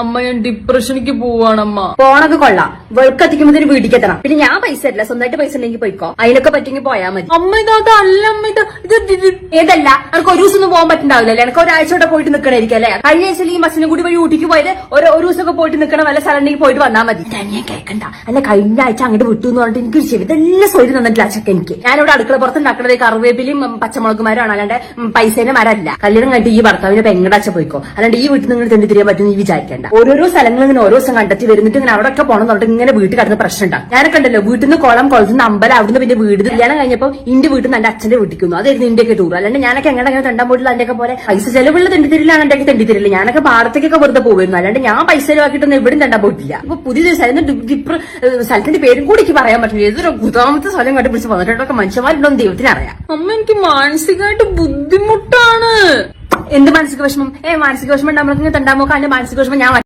അമ്മ ഞാൻ ഡിപ്രഷനിക്ക് പോവാണമ്മ. പോണൊക്കെ കൊള്ളാം. വെളുക്കത്തിക്കുമ്പോ വീട്ടിൽ എത്തണം. പിന്നെ ഞാൻ പൈസ തരില്ല സ്വന്തമായിട്ട് പൈസ ഉണ്ടെങ്കിൽ പോയിക്കോ. അതിനൊക്കെ പറ്റുമെങ്കിൽ പോയാൽ മതി. അമ്മ ഇത് അല്ല അമ്മ ഇത് ഇത് ഏതല്ല എനിക്ക് ഒരു ദിവസം ഒന്നും പോകാൻ പറ്റുന്നുണ്ടാവില്ലല്ലേ എനിക്ക് ഒരാഴ്ച കൂടെ പോയിട്ട് നിൽക്കണായിരിക്കും അല്ലേ? കഴിഞ്ഞ ആഴ്ച ഈ ബസ്സിനും കൂടി വഴി ഊട്ടിക്ക് പോയത് ഒരു ഒരു ദിവസമൊക്കെ പോയിട്ട് നിൽക്കണ വല്ല സ്ഥലം പോയിട്ട് വന്നാൽ മതി. ഞാൻ കേൾക്കണ്ട അല്ല കഴിഞ്ഞ ആഴ്ച അങ്ങോട്ട് വിട്ടു എന്ന് പറഞ്ഞിട്ട് എനിക്ക് ശരി ഇതെല്ലാം സ്വയം തന്നിട്ടില്ല ചക്ക എനിക്ക്. ഞാനിവിടെ അടുക്കള പുറത്ത് ഉണ്ടാക്കണത് കറിവേപ്പിലും പച്ചമുളകുമാരാണ് അല്ലാണ്ട് പൈസേനെ മരല്ല കല്യാണം കണ്ടിട്ട് ഈ ഭർത്താവിനെ പെങ്ങടാച്ച പോയിക്കോ. അല്ലാണ്ട് ഈ വീട്ടിൽ നിങ്ങൾ തെണ്ടി തിരിയാൻ പറ്റുന്ന വിചാരിക്കേണ്ട. ഓരോരോ സ്ഥലങ്ങൾ ഇങ്ങനെ ഓരോ ദിവസം കണ്ടെത്തി വരുന്നിട്ട് ഇങ്ങനെ അവിടെ ഒക്കെ പോകണം എന്നിട്ട് ഇങ്ങനെ വീട്ടിൽ കിടന്ന് പ്രശ്നം ഉണ്ടാകും. ഞാനൊക്കെ ഉണ്ടല്ലോ വീട്ടിൽ നിന്ന് കുളം കുളത്തിൽ നിന്ന് അമ്പലം അവിടുന്ന് പിന്നെ വീട് കല്യാണം കഴിഞ്ഞപ്പോൾ ഇന്റെ വീട്ടിൽ നിന്ന് എന്റെ അച്ഛന്റെ വീട്ടിക്കുന്നു അതായിരുന്നു ഇന്ത്യയ്ക്ക് ടൂർ അല്ലാണ്ട് ഞാനൊക്കെ എങ്ങനെ അങ്ങനെ തെണ്ടാൻ പോയിട്ടില്ല അതിന്റെ പോലെ പൈസ ചെലവുള്ള തെണ്ടിത്തിരിലാണ് എന്റെ തെണ്ടി തരില്ല ഞാനൊക്കെ പാടത്തേക്കൊക്കെ വെറുതെ പോകുന്നു അല്ലാണ്ട് ഞാൻ പൈസ ചെലവാക്കിയിട്ടൊന്നും എവിടെയും തെണ്ടാൻ പോയിട്ടില്ല. അപ്പൊ പുതിയ സ്ഥലത്തിന്റെ സ്ഥലത്തിന്റെ പേരും കൂടി എനിക്ക് പറയാൻ പറ്റില്ല. ഏതൊരു ഗുതാമത്തെ സ്ഥലം കണ്ട് പിടിച്ച് വന്നിട്ടൊക്കെ മനുഷ്യന്മാരുണ്ടോ എന്ന് ദൈവത്തിന് അറിയാം. അമ്മ എനിക്ക് മാനസികമായിട്ട് ബുദ്ധിമുട്ടാണ്. എന്ത് മാനസിക വിഷമം? ഏ മാനസിക വിഷമം ഉണ്ടാകുമ്പോൾ നോക്കാം അതിന്റെ മാനസിക വിഷമം ഞാൻ